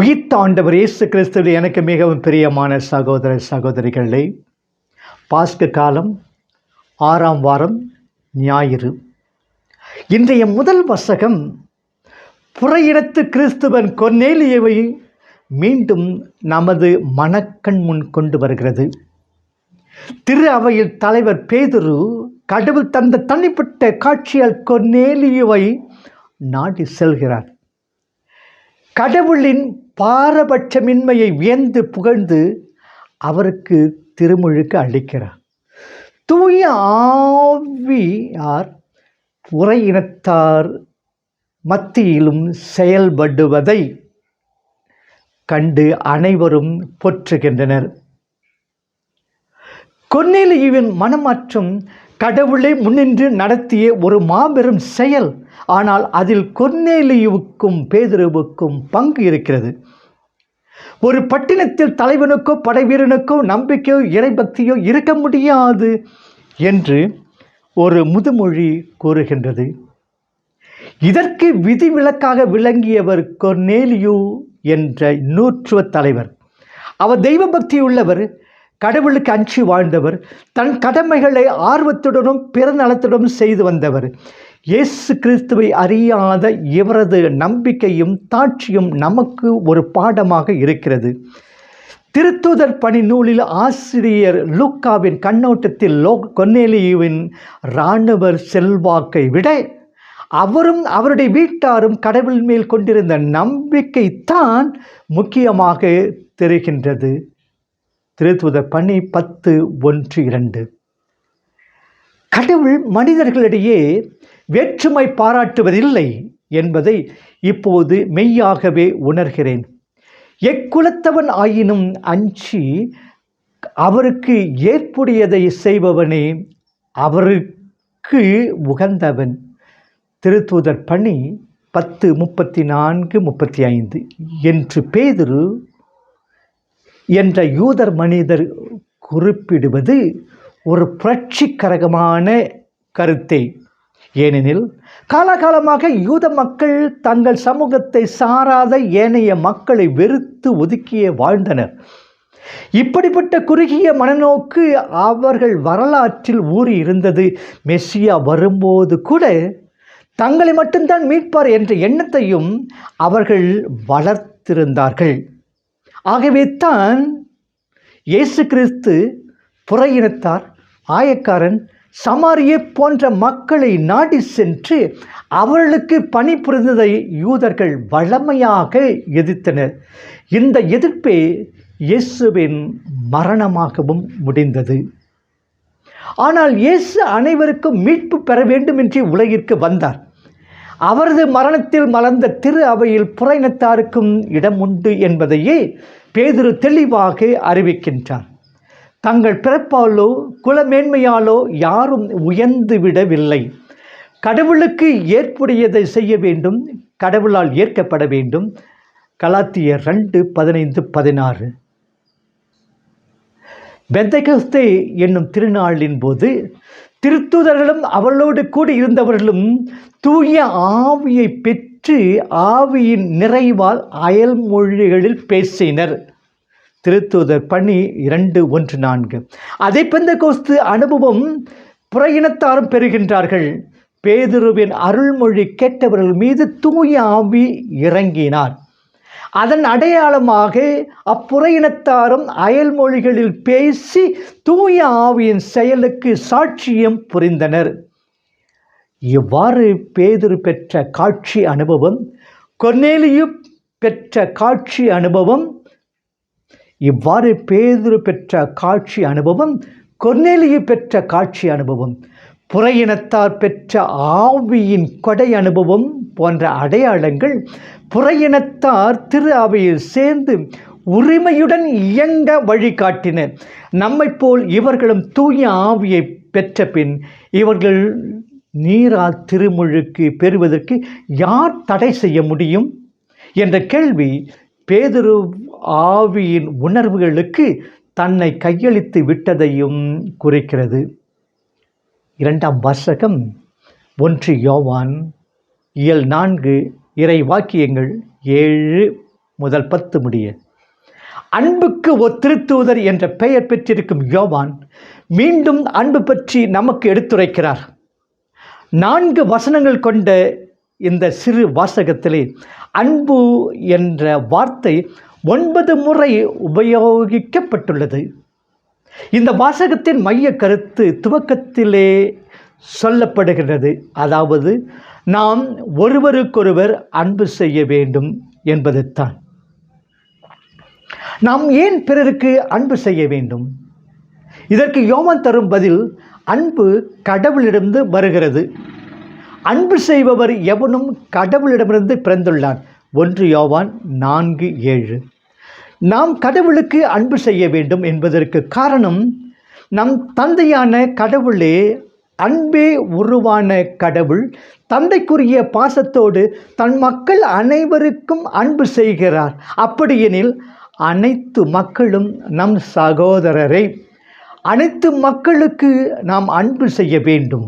உயிர்த்தாண்டவர் இயேசு கிறிஸ்துவில் எனக்கு மிகவும் பிரியமான சகோதர சகோதரிகளே பாஸ்க காலம் ஆறாம் வாரம் ஞாயிறு. இன்றைய முதல் வசகம் புறையிடத்து கிறிஸ்துவன் கொன்னேலியவை மீண்டும் நமது மனக்கண் முன் கொண்டு வருகிறது. திரு அவையில் தலைவர் பேதுரு கடவுள் தந்த தனிப்பட்ட காட்சியால் கொன்னேலியுவை நாடி செல்கிறார். கடவுளின் பாரபட்சமின்மையை வியந்து புகழ்ந்து அவருக்கு திருமுழுக்கு அளிக்கிறார். தூய ஆவியார் புற இனத்தார் மத்தியிலும் செயல்படுவதை கண்டு அனைவரும் போற்றுகின்றனர். கொன்னேலியுவின் மனமாற்றம் கடவுளை முன்னின்று நடத்திய ஒரு மாபெரும் செயல். ஆனால் அதில் கொன்னேலியுவுக்கும் பேதுருவுக்கும் பங்கு இருக்கிறது. ஒரு பட்டினத்தில் தலைவனுக்கோ படைவீரனுக்கோ நம்பிக்கையோ இறைபக்தியோ இருக்க முடியாது என்று ஒரு முதுமொழி கூறுகின்றது. இதற்கு விதிவிலக்காக விளங்கியவர் கொர்னேலியு என்ற நூற்றுவ தலைவர். அவர் தெய்வ பக்தி உள்ளவர் கடவுளுக்கு அஞ்சி வாழ்ந்தவர். தன் கடமைகளை ஆர்வத்துடனும் பிறநலத்துடனும் செய்து வந்தவர். இயேசு கிறிஸ்துவை அறியாத இவரது நம்பிக்கையும் தாட்சியும் நமக்கு ஒரு பாடமாக இருக்கிறது. திருத்துதர் பணி நூலில் ஆசிரியர் லூக்காவின் கண்ணோட்டத்தில் லோ கொன்னேலியுவின் இராணுவ செல்வாக்கை விட அவரும் அவருடைய வீட்டாரும் கடவுள் மேல் கொண்டிருந்த நம்பிக்கை தான் முக்கியமாக தெரிகின்றது. திருத்துவதர் பணி பத்து ஒன்று இரண்டு. கடவுள் மனிதர்களிடையே வேற்றுமை பாராட்டுவதில்லை என்பதை இப்போது மெய்யாகவே உணர்கிறேன். எக்குலத்தவன் ஆயினும் அஞ்சி அவருக்கு ஏற்புடையதை செய்பவனே அவருக்கு உகந்தவன். திருத்தூதர் பணி பத்து முப்பத்தி நான்கு முப்பத்தி ஐந்து. என்று பேதுரு என்ற யூதர் மனிதர் குறிப்பிடுவது ஒரு புரட்சிகரகமான கருத்தை. ஏனெனில் காலகாலமாக யூத மக்கள் தங்கள் சமூகத்தை சாராத ஏனைய மக்களை வெறுத்து ஒதுக்கியே வாழ்ந்தனர். இப்படிப்பட்ட குறுகிய மனநோக்கு அவர்கள் வரலாற்றில் ஊறி இருந்தது மெஸ்ஸியா வரும்போது கூட தங்களை மட்டும்தான் மீட்பார் என்ற எண்ணத்தையும் அவர்கள் வளர்த்திருந்தார்கள். ஆகவே தான் இயேசு கிறிஸ்து புற இனத்தார் ஆயக்காரன் சமாரியை போன்ற மக்களை நாடி சென்று அவர்களுக்கு பணிபுரிந்ததை யூதர்கள் வளமையாக எதிர்த்தனர். இந்த எதிர்ப்பே இயேசுவின் மரணமாகவும் முடிந்தது. ஆனால் இயேசு அனைவருக்கும் மீட்பு பெற வேண்டும் என்று உலகிற்கு வந்தார். அவரது மரணத்தில் மலர்ந்த திரு அவையில் புறையினத்தாருக்கும் இடம் உண்டு என்பதையே பேதுரு தெளிவாக அறிவிக்கின்றார். தங்கள் பிறப்பாலோ குலமேன்மையாலோ யாரும் உயர்ந்து விடவில்லை. கடவுளுக்கு ஏற்புடையதை செய்ய வேண்டும் கடவுளால் ஏற்கப்பட வேண்டும். கலாத்தியர் ரெண்டு பதினைந்து பதினாறு. பெந்தகஸ்தே என்னும் திருநாளின் போது திருத்துதர்களும் அவளோடு கூட இருந்தவர்களும் தூய ஆவியை பெற்று ஆவியின் நிறைவால் அயல் மொழிகளில் பேசினர். திருத்தூதர் பணி இரண்டு ஒன்று நான்கு. அதே பெந்த கோஸ்து அனுபவம் புறையினத்தாரும் பெறுகின்றார்கள். பேதுருவின் அருள்மொழி கேட்டவர்கள் மீது தூய ஆவி இறங்கினார் அதன் அடையாளமாக அப்புறையினத்தாரும் அயல்மொழிகளில் பேசி தூய ஆவியின் செயலுக்கு சாட்சியம் புரிந்தனர். இவ்வாறு பேதிரு பெற்ற காட்சி அனுபவம் கொன்னேலியு பெற்ற காட்சி அனுபவம் இவ்வாறு பேதிரு பெற்ற காட்சி அனுபவம் கொன்னேலியு பெற்ற காட்சி அனுபவம் புறையினத்தார் பெற்ற ஆவியின் கொடை அனுபவம் போன்ற அடையாளங்கள் புறையினத்தார் திரு அவையில் சேர்ந்து உரிமையுடன் இயங்க வழிகாட்டின. நம்மை போல் இவர்களும் தூய ஆவியை பெற்ற பின் இவர்கள் நீரா திருமுழுக்கு பெறுவதற்கு யார் தடை செய்ய முடியும்? என்ற கேள்வி பேதுரு ஆவியின் உணர்வுகளுக்கு தன்னை கையளித்து விட்டதையும் குறிக்கிறது. இரண்டாம் வாசகம் ஒன்று யோவான் இயல் நான்கு இறை வாக்கியங்கள் ஏழு முதல் பத்து முடிய. அன்புக்கு ஒரு திருத்தூதர் என்ற பெயர் பெற்றிருக்கும் யோவான் மீண்டும் அன்பு பற்றி நமக்கு எடுத்துரைக்கிறார். நான்கு வசனங்கள் கொண்ட இந்த சிறு வாசகத்திலே அன்பு என்ற வார்த்தை ஒன்பது முறை உபயோகிக்கப்பட்டுள்ளது. இந்த வாசகத்தின் மைய கருத்து துவக்கத்திலே சொல்லப்படுகிறது அதாவது நாம் ஒருவருக்கொருவர் அன்பு செய்ய வேண்டும் என்பதுதான். நாம் ஏன் பிறருக்கு அன்பு செய்ய வேண்டும்? இதற்கு யோமன் தரும் பதில் அன்பு கடவுளிடமிருந்து வருகிறது. அன்பு செய்பவர் எவனும் கடவுளிடமிருந்து பிறந்துள்ளான். ஒன்று யோவான் நான்கு ஏழு. நாம் கடவுளுக்கு அன்பு செய்ய வேண்டும் என்பதற்கு காரணம் நம் தந்தையான கடவுளே அன்பே உருவான கடவுள். தந்தைக்குரிய பாசத்தோடு தன் மக்கள் அனைவருக்கும் அன்பு செய்கிறார். அப்படியெனில் அனைத்து மக்களும் நம் சகோதரரை அனைத்து மக்களுக்கு நாம் அன்பு செய்ய வேண்டும்.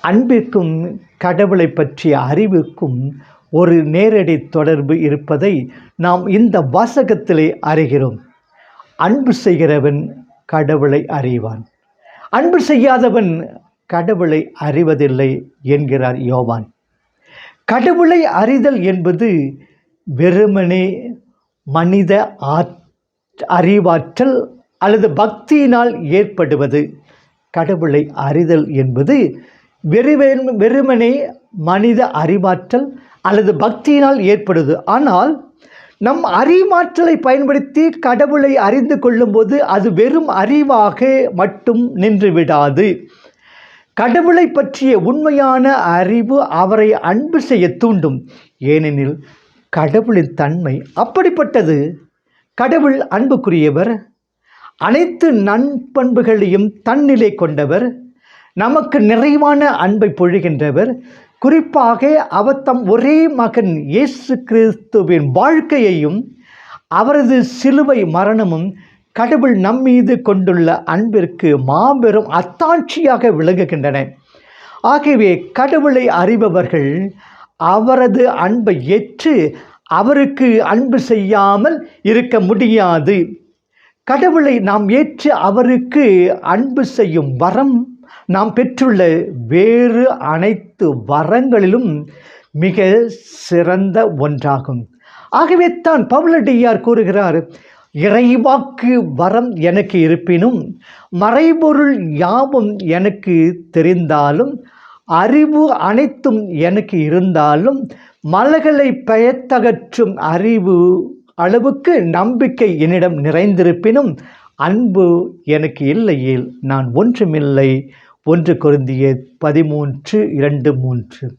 அன்பிற்கும் கடவுளை பற்றிய அறிவுக்கும் ஒரு நேரடி தொடர்பு இருப்பதை நாம் இந்த வாசகத்திலே அறிகிறோம். அன்பு செய்கிறவன் கடவுளை அறிவான். அன்பு செய்யாதவன் கடவுளை அறிவதில்லை என்கிறார் யோவான். கடவுளை அறிதல் என்பது வெறுமனே மனித அறிவாற்றல் அல்லது பக்தியினால் ஏற்படுவது. கடவுளை அறிதல் என்பது வெறுவே வெறுமனே மனித அறிவாற்றல் அல்லது பக்தியினால் ஏற்படுது. ஆனால் நம் அறிவாற்றலை பயன்படுத்தி கடவுளை அறிந்து கொள்ளும்போது அது வெறும் அறிவாக மட்டும் நின்றுவிடாது. கடவுளை பற்றிய உண்மையான அறிவு அவரை அன்பு செய்ய தூண்டும். ஏனெனில் கடவுளின் தன்மை அப்படிப்பட்டது. கடவுள் அன்புக்குரியவர். அனைத்து நண்பண்புகளையும் தன்னிலை கொண்டவர். நமக்கு நிறைவான அன்பை பொழிகின்றவர். குறிப்பாக அவர் தம் ஒரே மகன் இயேசு கிறிஸ்துவின் வாழ்க்கையையும் அவரது சிலுவை மரணமும் கடவுள் நம்மீது கொண்டுள்ள அன்பிற்கு மாபெரும் அத்தாட்சியாக விளங்குகின்றன. ஆகவே கடவுளை அறிபவர்கள் அவரது அன்பை ஏற்று அவருக்கு அன்பு செய்யாமல் இருக்க முடியாது. கடவுளை நாம் ஏற்று அவருக்கு அன்பு செய்யும் வரம் நாம் பெற்றுள்ள வேறு அனைத்து வரங்களிலும் மிக சிறந்த ஒன்றாகும். ஆகவே தான் பவுலடியார் கூறுகிறார் இறைவாக்கு வரம் எனக்கு இருப்பினும் மறைபொருள் யாவும் எனக்கு தெரிந்தாலும் அறிவு அனைத்தும் எனக்கு இருந்தாலும் மலகளை பெயர்த்தகற்றும் அறிவு அளவுக்கு நம்பிக்கை என்னிடம் நிறைந்திருப்பினும் அன்பு எனக்கு இல்லையேல் நான் ஒன்றுமில்லை. ஒன்று கொருந்திய பதிமூன்று இரண்டு மூன்று.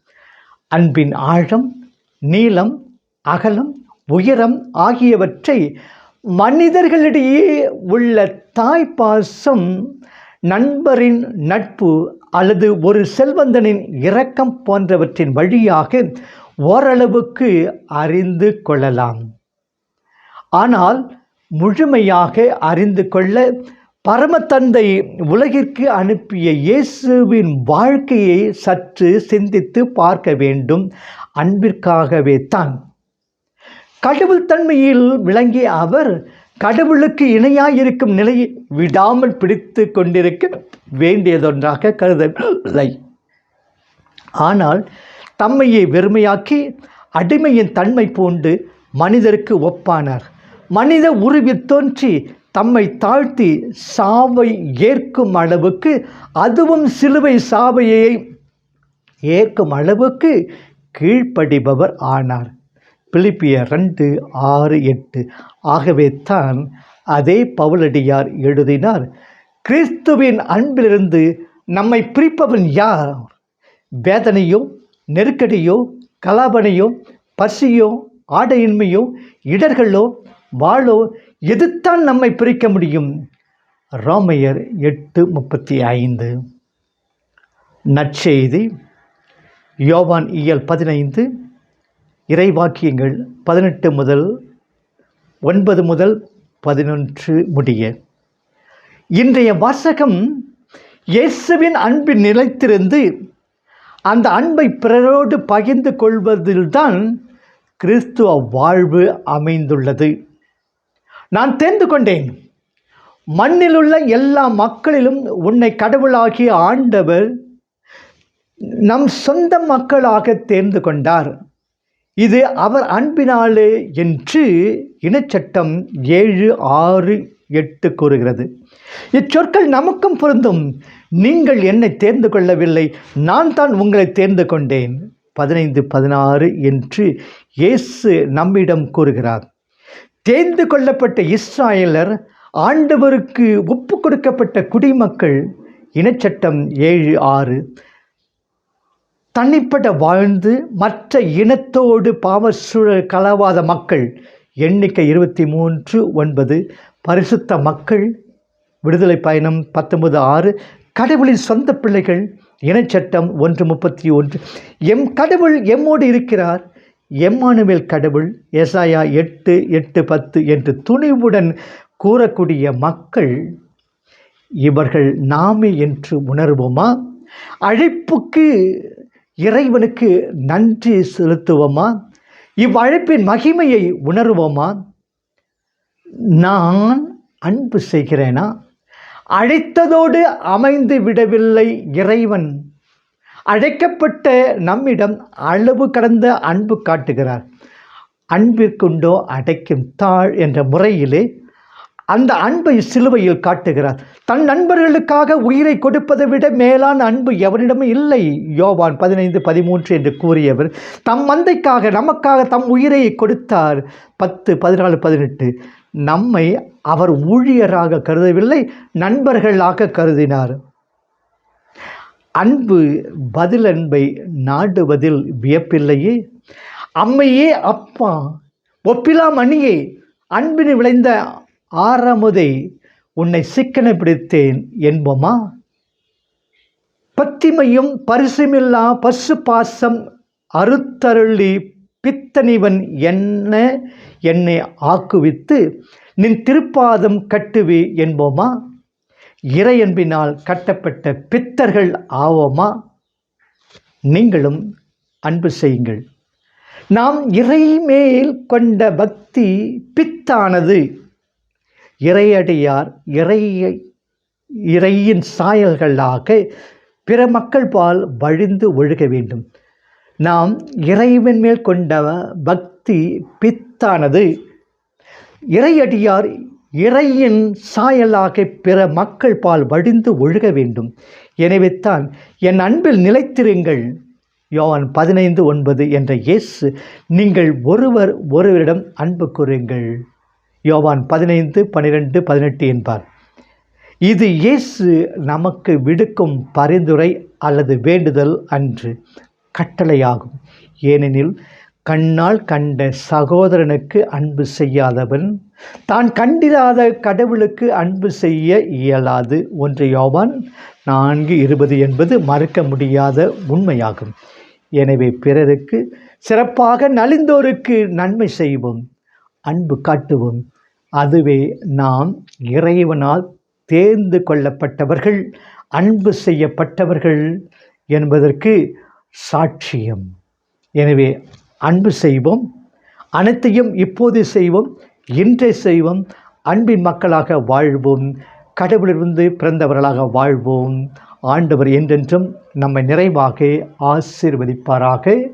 அன்பின் ஆழம் நீளம் அகலம் உயரம் ஆகியவற்றை மனிதர்களிடையே உள்ள தாய்ப்பாசம் நண்பரின் நட்பு அல்லது ஒரு செல்வந்தனின் இரக்கம் போன்றவற்றின் வழியாக ஓரளவுக்கு அறிந்து கொள்ளலாம். ஆனால் முழுமையாக அறிந்து கொள்ள பரமத்தந்தை உலகிற்கு அனுப்பிய இயேசுவின் வாழ்க்கையை சற்று சிந்தித்து பார்க்க வேண்டும். அன்பிற்காகவே தான். கடவுள் தன்மையில் விளங்கிய அவர் கடவுளுக்கு இணையாயிருக்கும் நிலையை விடாமல் பிடித்து கொண்டிருக்க வேண்டியதொன்றாக கருதவில்லை. ஆனால் தம்மையை வெறுமையாக்கி அடிமையின் தன்மை பூண்டு மனிதருக்கு ஒப்பானார். மனித உருவில் தோன்றி தம்மை தாழ்த்தி சாவை ஏற்கும் அளவுக்கு அதுவும் சிலுவை சாவையை ஏற்கும் அளவுக்கு கீழ்ப்படிபவர் ஆனார். பிலிப்பிய ரெண்டு ஆறு எட்டு. ஆகவே தான் அதே பவுலடியார் எழுதினார் கிறிஸ்துவின் அன்பிலிருந்து நம்மை பிரிப்பவன் யார்? வேதனையோ நெருக்கடியோ கலாபனையோ பசியோ ஆடையின்மையோ இடர்களோ வாழோ எதுத்தான் நம்மை பிரிக்க முடியும்? ராமையர் எட்டு முப்பத்தி ஐந்து. நற்செய்தி யோவான் இயல் பதினைந்து இறைவாக்கியங்கள் பதினெட்டு முதல் ஒன்பது முதல் பதினொன்று முடிய. இன்றைய வாசகம் இயேசுவின் அன்பில் நிலைத்திருந்து அந்த அன்பை பிறரோடு பகிர்ந்து கொள்வதில்தான் கிறிஸ்துவ வாழ்வு அமைந்துள்ளது. நான் தெரிந்து கொண்டேன். மண்ணிலுள்ள எல்லா மக்களிலும் உன்னை கடவுளாகிய ஆண்டவர் நம் சொந்த மக்களாக தேர்ந்து கொண்டார். இது அவர் அன்பினாலே என்று இனச்சட்டம் ஏழு ஆறு எட்டு கூறுகிறது. இச்சொற்கள் நமக்கும் பொருந்தும். நீங்கள் என்னை தேர்ந்து கொள்ளவில்லை. நான் தான் உங்களை தேர்ந்து கொண்டேன். பதினைந்து பதினாறு என்று இயேசு நம்மிடம் கூறுகிறார். தேர்ந்து கொள்ளப்பட்ட இஸ்ராயலர் ஆண்டவருக்கு ஒப்பு கொடுக்கப்பட்ட குடிமக்கள் இனச்சட்டம் ஏழு ஆறு. தனிப்பட்ட வாழ்ந்து மற்ற இனத்தோடு பாவசூழல் கலவாத மக்கள் எண்ணிக்கை இருபத்தி மூன்று ஒன்பது. பரிசுத்த மக்கள் விடுதலை பயணம் பத்தொன்பது ஆறு. கடவுளின் சொந்த பிள்ளைகள் இனச்சட்டம் ஒன்று முப்பத்தி ஒன்று. எம் கடவுள் எம்மோடு இருக்கிறார். எம்மானுவேல் கடவுள் ஏசாயா எட்டு எட்டு பத்து என்று துணிவுடன் கூறக்கூடிய மக்கள் இவர்கள் நாமே என்று உணர்வோமா? அழைப்புக்கு இறைவனுக்கு நன்றி செலுத்துவோமா? இவ்வழைப்பின் மகிமையை உணர்வோமா? நான் அன்பு செய்கிறேனா? அழைத்ததோடு அமைந்து விடவில்லை இறைவன். அழைக்கப்பட்ட நம்மிடம் அளவு கடந்த அன்பு காட்டுகிறார். அன்பிற்குண்டோ அடைக்கும் தாழ் என்ற முறையிலே அந்த அன்பை சிலுவையில் காட்டுகிறார். தன் நண்பர்களுக்காக உயிரை கொடுப்பதை விட மேலான அன்பு எவரிடமும் இல்லை. யோவான் பதினைந்து பதிமூன்று என்று கூறியவர் தம் மந்தைக்காக நமக்காக தம் உயிரை கொடுத்தார். பத்து பதினாலு பதினெட்டு நம்மை அவர் ஊழியராக கருதவில்லை நண்பர்களாக கருதினார். அன்பு பதில் அன்பை நாடுவதில் வியப்பில்லையே? அம்மையே அப்பா ஒப்பிலா மணியே அன்பின் விளைந்த ஆரமுதை உன்னை சிக்கன பிடித்தேன் என்போமா? பத்திமையும் பரிசுமில்லா பசு பாசம் அறுத்தருளி பித்தனிவன் என்ன என்னை ஆக்குவித்து நின் திருப்பாதம் கட்டுவி என்போமா? இறையன்பினால் கட்டப்பட்ட பித்தர்கள் ஆவோமா? நீங்களும் அன்பு செய்யுங்கள். நாம் இறை மேல் கொண்ட பக்தி பித்தானது. இறையடியார் இறையை இறையின் சாயல்களாக பிற மக்கள் பால் வழிந்து ஒழுக வேண்டும். நாம் இறைவன் மேல் கொண்ட பக்தி பித்தானது. இறையடியார் இறையின் சாயலாக பிற மக்கள் பால் வடிந்து ஒழுக வேண்டும். எனவே தான் என் அன்பில் நிலைத்திருங்கள். யோவான் பதினைந்து ஒன்பது என்ற இயேசு நீங்கள் ஒருவர் ஒருவரிடம் அன்பு கூறுங்கள். யோவான் பதினைந்து பன்னிரெண்டு பதினெட்டு என்பார். இது இயேசு நமக்கு விடுக்கும் பரிந்துரை அல்லது வேண்டுதல் அன்று கட்டளையாகும். ஏனெனில் கண்ணால் கண்ட சகோதரனுக்கு அன்பு செய்யாதவன் தான் கண்டிராத கடவுளுக்கு அன்பு செய்ய இயலாது. ஒன்று யோவான் நான்கு இருபது என்பது மறுக்க முடியாத உண்மையாகும். எனவே பிறருக்கு சிறப்பாக நலிந்தோருக்கு நன்மை செய்வோம் அன்பு காட்டுவோம். அதுவே நாம் இறைவனால் தேர்ந்து கொள்ளப்பட்டவர்கள் அன்பு செய்யப்பட்டவர்கள் என்பதற்கு சாட்சியம். எனவே அன்பு செய்வோம். அனைத்தையும் இப்போது செய்வோம். இன்றே செய்வோம். அன்பின் மக்களாக வாழ்வோம். கடவுளிலிருந்து பிறந்தவர்களாக வாழ்வோம். ஆண்டவர் என்றென்றும் நம்மை நிறைவாக ஆசீர்வதிப்பாராக.